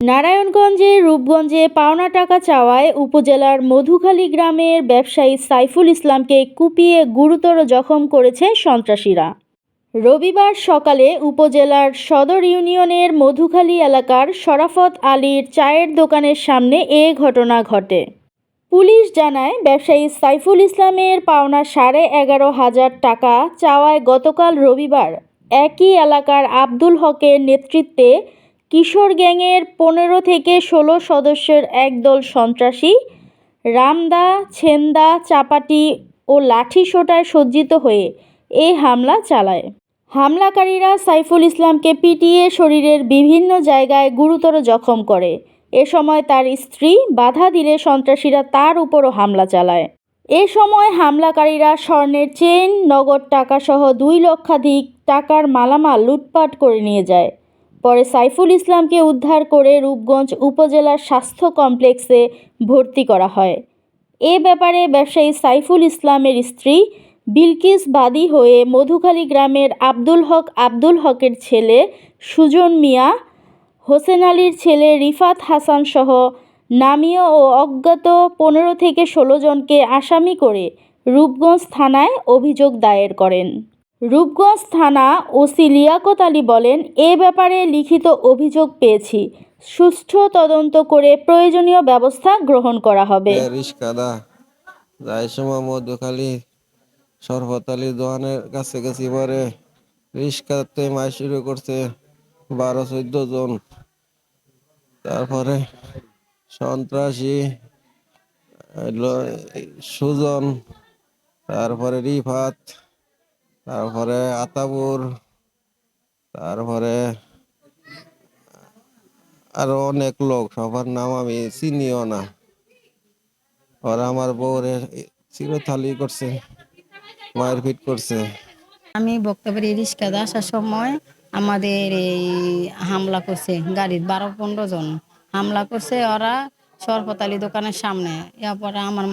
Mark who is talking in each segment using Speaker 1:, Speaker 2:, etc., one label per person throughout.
Speaker 1: নারায়ণগঞ্জের রূপগঞ্জে পাওনা টাকা চাওয়ায় উপজেলার মধুখালী গ্রামের ব্যবসায়ী সাইফুল ইসলামকে কুপিয়ে গুরুতর জখম করেছে সন্ত্রাসীরা। রবিবার সকালে উপজেলার সদর ইউনিয়নের মধুখালী এলাকার শরাফত আলীর চায়ের দোকানের সামনে এ ঘটনা ঘটে। পুলিশ জানায়, ব্যবসায়ী সাইফুল ইসলামের পাওনা সাড়ে এগারো হাজার টাকা চাওয়ায় গতকাল রবিবার একই এলাকার আব্দুল হকের নেতৃত্বে কিশোর গ্যাংয়ের পনেরো থেকে ষোলো সদস্যের একদল সন্ত্রাসী রামদা, ছেন্দা, চাপাটি ও লাঠি সোটায় সজ্জিত হয়ে এ হামলা চালায়। হামলাকারীরা সাইফুল ইসলামকে পিটিয়ে শরীরের বিভিন্ন জায়গায় গুরুতর জখম করে। এ সময় তার স্ত্রী বাধা দিলে সন্ত্রাসীরা তার উপরও হামলা চালায়। এ সময় হামলাকারীরা স্বর্ণের চেন নগদ টাকাসহ দুই লক্ষাধিক টাকার মালামাল লুটপাট করে নিয়ে যায়। পরে সাইফুল ইসলামকে উদ্ধার করে রূপগঞ্জ উপজেলার স্বাস্থ্য কমপ্লেক্সে ভর্তি করা হয়। এ ব্যাপারে ব্যবসায়ী সাইফুল ইসলামের স্ত্রী বিলকিস বাদী হয়ে মধুখালী গ্রামের আব্দুল হক আব্দুল হকের ছেলে সুজন মিয়া, হোসেন আলীর ছেলে রিফাত হাসান সহ নামীয় ও অজ্ঞাত পনেরো থেকে ষোলো জনকে আসামি করে রূপগঞ্জ থানায় অভিযোগ দায়ের করেন। রূপগঞ্জ থানা ওসি লিয়াকত আলী বলেন, এ ব্যাপারে লিখিত অভিযোগ পেয়েছি। সুষ্ঠু তদন্ত করে প্রয়োজনীয় ব্যবস্থা গ্রহণ করা হবে।
Speaker 2: রিস্কাদা যাই সময় মধুখালী সরফতালি দোকানের কাছে গেছি পরে রিস্কাতে মাই শুরু করছে বারো, চোদ্দ জন। তারপরে সন্ত্রাসী সুজন, তারপরে রিফাত তারপরে আতাবুর, তারপরে আরও অনেক লোক, সবার নাম আমি চিনিও না। ওরা আমার বউরে চিরথালি করছে মায়ের ফিট করছে।
Speaker 3: আমি বক্তব্যের রিক্সাতে আসার সময় আমাদের এই হামলা করছে, গাড়ির বারো পনেরো জন হামলা করছে, ওরা সরপতালি দোকানের সামনে এরপরে আমার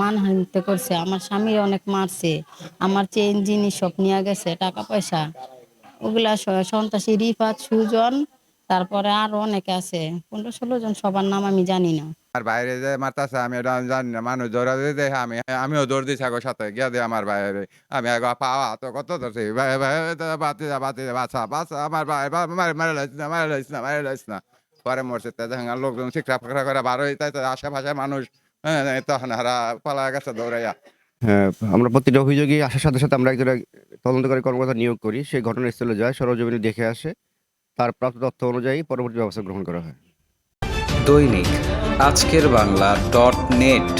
Speaker 3: মানহানিতে করছে আমার স্বামী অনেক মারছে আমার চেন জিনিস সব নিয়ে গেছে টাকা পয়সা ওগুলা সন্ত্রাসী রিফাত সুজন তারপরে আরও অনেকে আছে পনেরো ষোলো জন সবার নাম আমি জানি না
Speaker 4: আর বাইরে যে মারতাছে আমি জানি না মানুষ দিয়ে আমি আমিও দৌড় দিছি আগো সাথে গিয়া দিয়ে আমার বাইরে আমি আগে পাওয়া তো কত ধরছি বাতি বাতি আমার মারে না মারে লাইস না মারে না পরে মরছে আর লোকজন শিক্ষা ফিকরা করে বারো তাই তো আশেপাশে মানুষ হ্যাঁ তখন হারা পালা গেছে দৌড়াইয়া।
Speaker 5: হ্যাঁ আমরা প্রতিটা অভিযোগে আসার সাথে সাথে আমরা একজন তদন্তকারী কর্মকর্তা নিয়োগ করি। সেই ঘটনাস্থলে যায় সরজমিনে দেখে আসে তার প্রাপ্ত তথ্য অনুযায়ী পরবর্তী ব্যবস্থা গ্রহণ করা হয়।
Speaker 6: দৈনিক আজকের বাংলা ডট নেট।